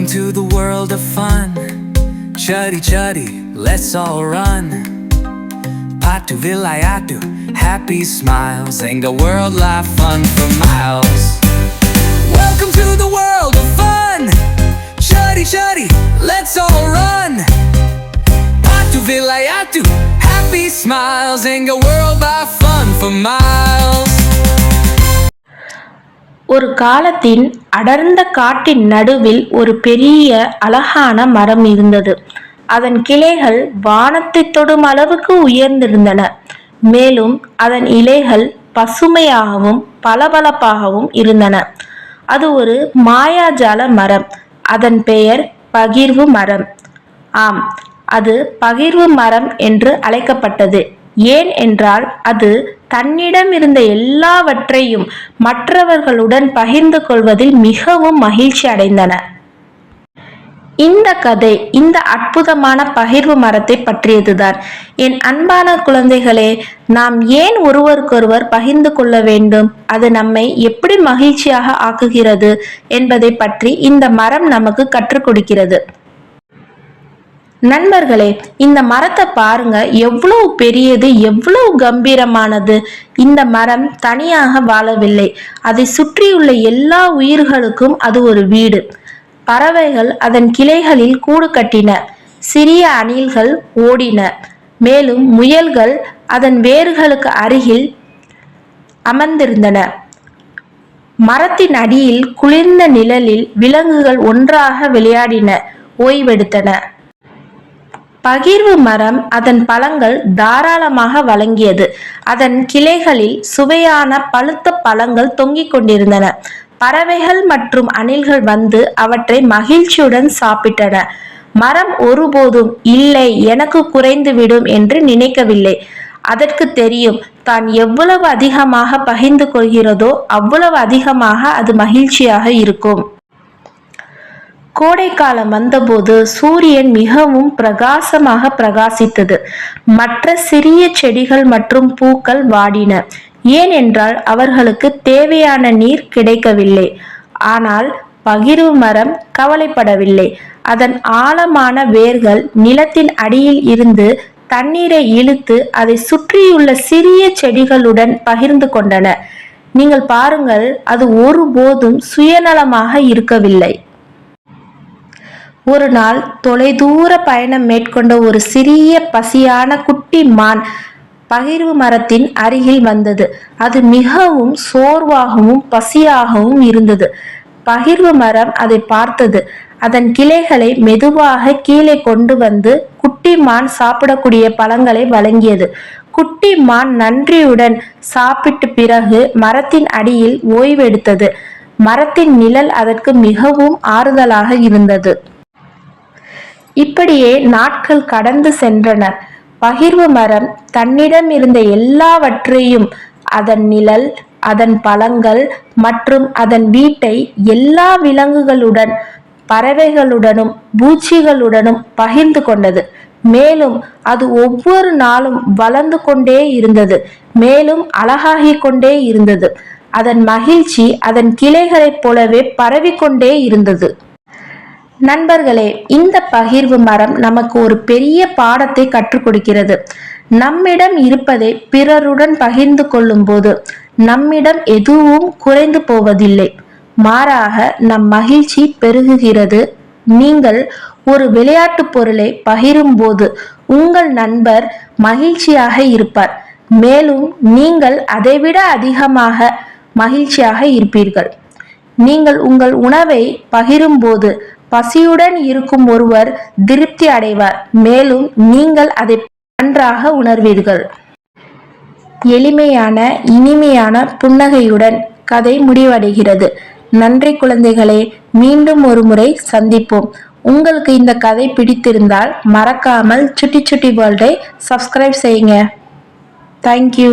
Welcome to the world of fun. Chuddy chuddy, let's all run. Patu vilayatu, happy smiles, and the world life fun for miles. Welcome to the world of fun. Chuddy chuddy, let's all run. Patu vilayatu, happy smiles, and the world life fun for miles. ஒரு காலத்தின் அடர்ந்த காட்டின் நடுவில் ஒரு பெரிய அழகான மரம் இருந்தது. அதன் கிளைகள் வானத்தை தொடும் அளவுக்கு உயர்ந்திருந்தன. மேலும் அதன் இலைகள் பசுமையாகவும் பளபளப்பாகவும் இருந்தன. அது ஒரு மாயாஜால மரம். அதன் பெயர் பகிர்வு மரம். ஆம் அது பகிர்வு மரம் என்று அழைக்கப்பட்டது. ஏன் என்றால் அது தன்னிடம் இருந்த எல்லாவற்றையும் மற்றவர்களுடன் பகிர்ந்து கொள்வதில் மிகவும் மகிழ்ச்சி அடைந்தன. இந்த கதை இந்த அற்புதமான பகிர்வு மரத்தை பற்றியதுதான். என் அன்பான குழந்தைகளே நாம் ஏன் ஒருவருக்கொருவர் பகிர்ந்து கொள்ள வேண்டும்? அது நம்மை எப்படி மகிழ்ச்சியாக ஆக்குகிறது என்பதை பற்றி இந்த மரம் நமக்கு கற்றுக் கொடுக்கிறது. நண்பர்களே இந்த மரத்தை பாருங்க. எவ்வளவு பெரியது எவ்வளவு கம்பீரமானது. இந்த மரம் தனியாக வாழவில்லை. அதை சுற்றியுள்ள எல்லா உயிர்களுக்கும் அது ஒரு வீடு. பறவைகள் அதன் கிளைகளில் கூடு கட்டின. சிறிய அணில்கள் ஓடின. மேலும் முயல்கள் அதன் வேர்களுக்கு அருகில் அமர்ந்திருந்தன. மரத்தின் அடியில் குளிர்ந்த நிழலில் விலங்குகள் ஒன்றாக விளையாடின. ஓய்வெடுத்தன. பகிர்வு மரம் அதன் பழங்கள் தாராளமாக வழங்கியது. அதன் கிளைகளில் சுவையான பழுத்த பழங்கள் தொங்கிக் கொண்டிருந்தன. பறவைகள் மற்றும் அணில்கள் வந்து அவற்றை மகிழ்ச்சியுடன் சாப்பிட்டன. மரம் ஒருபோதும் இல்லை எனக்கு குறைந்துவிடும் என்று நினைக்கவில்லை. அதற்கு தெரியும் தான் எவ்வளவு அதிகமாக பகிர்ந்து கொள்கிறதோ அவ்வளவு அதிகமாக அது மகிழ்ச்சியாக இருக்கும். கோடைக்காலம் வந்தபோது சூரியன் மிகவும் பிரகாசமாக பிரகாசித்தது. மற்ற சிறிய செடிகள் மற்றும் பூக்கள் வாடின. ஏனென்றால் அவர்களுக்கு தேவையான நீர் கிடைக்கவில்லை. ஆனால் பகிர்வு மரம் கவலைப்படவில்லை. அதன் ஆழமான வேர்கள் நிலத்தின் அடியில் இருந்து தண்ணீரை இழுத்து அதை சுற்றியுள்ள சிறிய செடிகளுடன் பகிர்ந்து கொண்டன. நீங்கள் பாருங்கள் அது ஒருபோதும் சுயநலமாக இருக்கவில்லை. ஒரு நாள் தொலைதூர பயணம் மேற்கொண்ட ஒரு சிறிய பசியான குட்டி மான் பகிர்வு மரத்தின் அருகில் வந்தது. அது மிகவும் சோர்வாகவும் பசியாகவும் இருந்தது. பகிர்வு மரம் அதை பார்த்தது. அதன் கிளைகளை மெதுவாக கீழே கொண்டு வந்து குட்டி மான் சாப்பிடக்கூடிய பழங்களை வழங்கியது. குட்டி மான் நன்றியுடன் சாப்பிட்டு பிறகு மரத்தின் அடியில் ஓய்வெடுத்தது. மரத்தின் நிழல் அதற்கு மிகவும் ஆறுதலாக இருந்தது. இப்படியே நாட்கள் கடந்து சென்றன. பகிர்வு மரம் தன்னிடம் இருந்த எல்லாவற்றையும் அதன் நிழல் அதன் பழங்கள் மற்றும் அதன் வீட்டை எல்லா விலங்குகளுடன் பறவைகளுடனும் பூச்சிகளுடனும் பகிர்ந்து கொண்டது. மேலும் அது ஒவ்வொரு நாளும் வளர்ந்து கொண்டே இருந்தது. மேலும் அழகாகிக் கொண்டே இருந்தது. அதன் மகிழ்ச்சி அதன் கிளைகளைப் போலவே பரவிக்கொண்டே இருந்தது. நண்பர்களே இந்த பகிர்வு மரம் நமக்கு ஒரு பெரிய பாடத்தை கற்றுக் கொடுக்கிறது. நம்மிடம் இருப்பதை பிறருடன் பகிர்ந்து கொள்ளும் போது நம்மிடம் எதுவும் குறைந்து போவதில்லை. மாறாக நம் மகிழ்ச்சி பெருகுகிறது. நீங்கள் ஒரு விளையாட்டு பொருளை பகிரும் போது உங்கள் நண்பர் மகிழ்ச்சியாக இருப்பார். மேலும் நீங்கள் அதைவிட அதிகமாக மகிழ்ச்சியாக இருப்பீர்கள். நீங்கள் உங்கள் உணவை பகிரும்போது பசியுடன் இருக்கும் ஒருவர் திருப்தி அடைவார். மேலும் நீங்கள் அதை நன்றாக உணர்வீர்கள். எளிமையான இனிமையான புன்னகையுடன் கதை முடிவடைகிறது. நன்றி குழந்தைகளே மீண்டும் ஒரு முறை சந்திப்போம். உங்களுக்கு இந்த கதை பிடித்திருந்தால் மறக்காமல் சுட்டி சுட்டி வேர்ல்டை சப்ஸ்கிரைப் செய்யுங்க. தேங்க்யூ